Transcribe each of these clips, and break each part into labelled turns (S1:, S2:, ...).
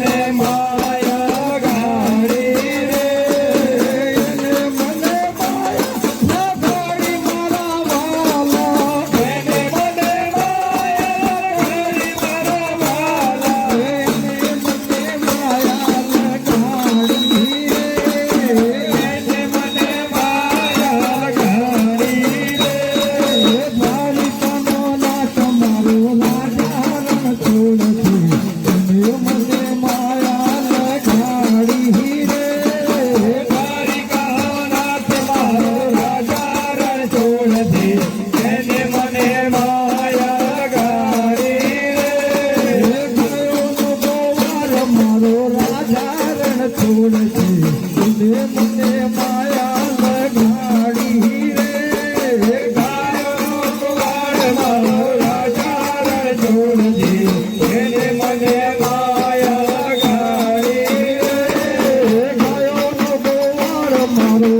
S1: Amen. about it.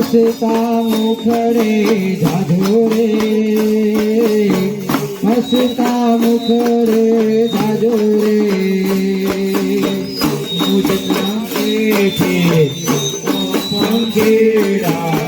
S1: હસતા મુખડે જાજો રે હસતા મુખડે જાજો રે મુજના કે છે પંખેડા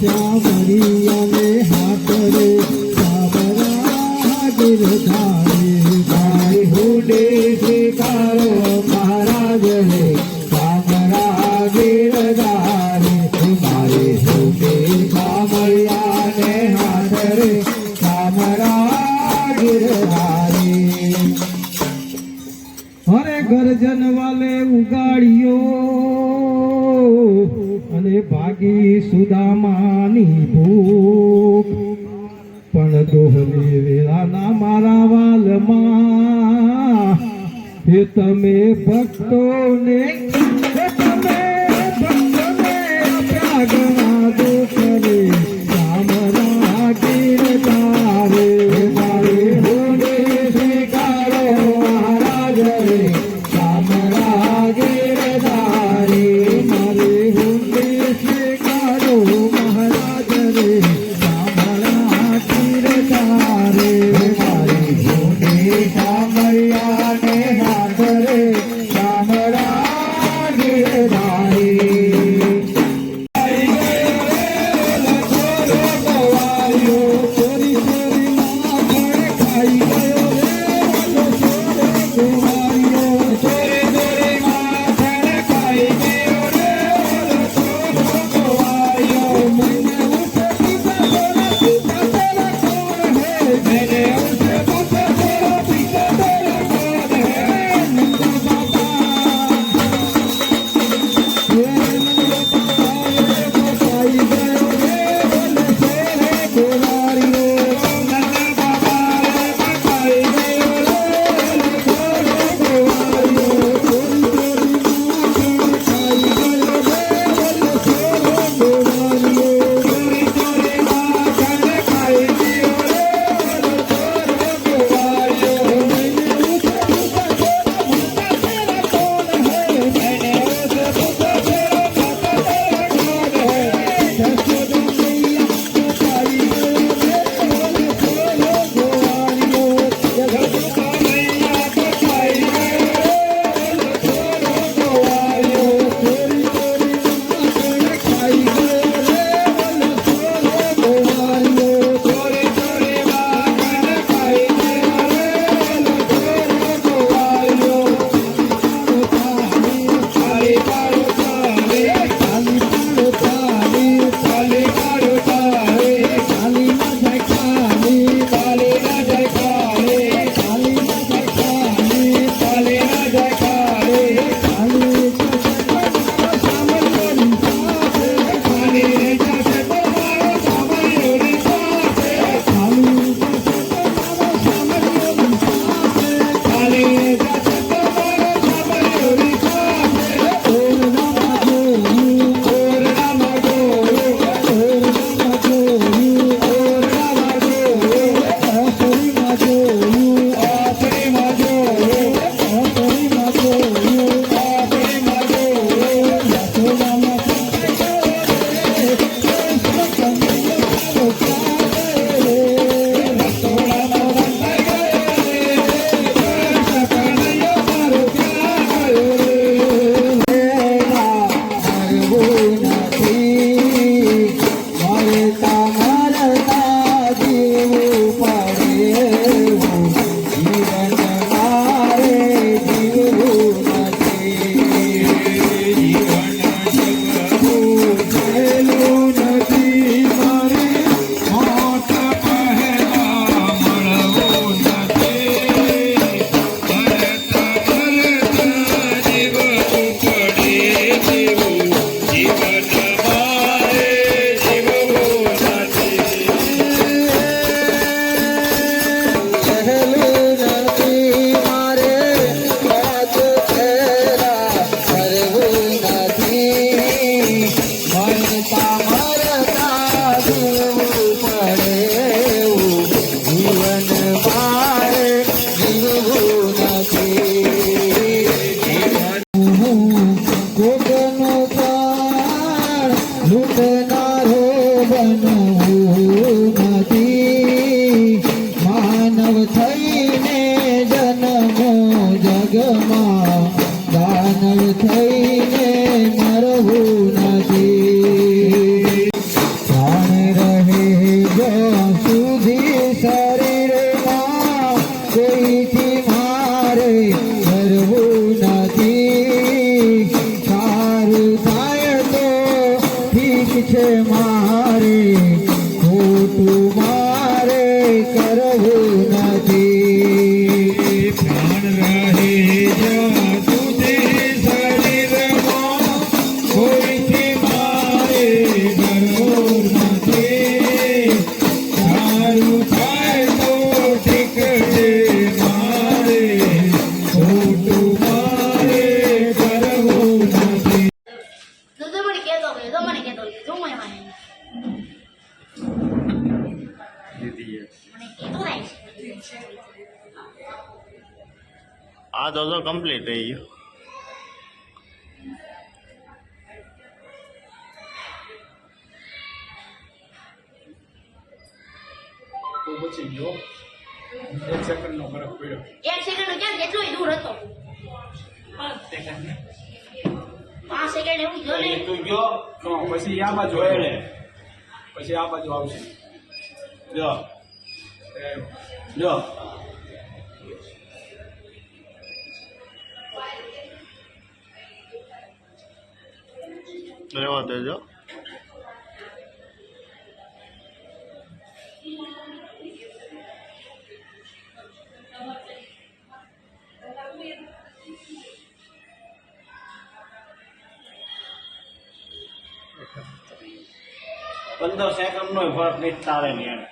S1: શ્યાવરી અને હાથ રે સાવરા ગિરધારે ભાઈ હુડે સ્વીકારો મહારાજ રે સાવરા ગિરધારે મારે હુડે સાવરિયા ને હાથ રે સાવરા ગિરધારે હરે ગરજન વાલે ઉગાડ્યો ભાગી સુદામાની ભૂખ. પણ દોહની વેળાના મારા વાલમાં હે તમે ભક્તો ને
S2: આ તો તો કમ્પ્લીટ થઈ ગયું
S3: તો પછી ગયો એક સેકન્ડનો ફરક પડ્યો
S4: એક સેકન્ડ ક્યાં કેટલો દૂર હતો પાંચ સેકન્ડ એવું જો ને
S2: તું ગયો
S3: તો પછી આ બાજુ
S2: જોયેલે
S3: પછી આ બાજુ આવશે
S2: જો
S3: એ
S2: જો રેવા દેજો પંદર સેકન્ડ નો ફરક નહીં તારે નહીં
S3: હા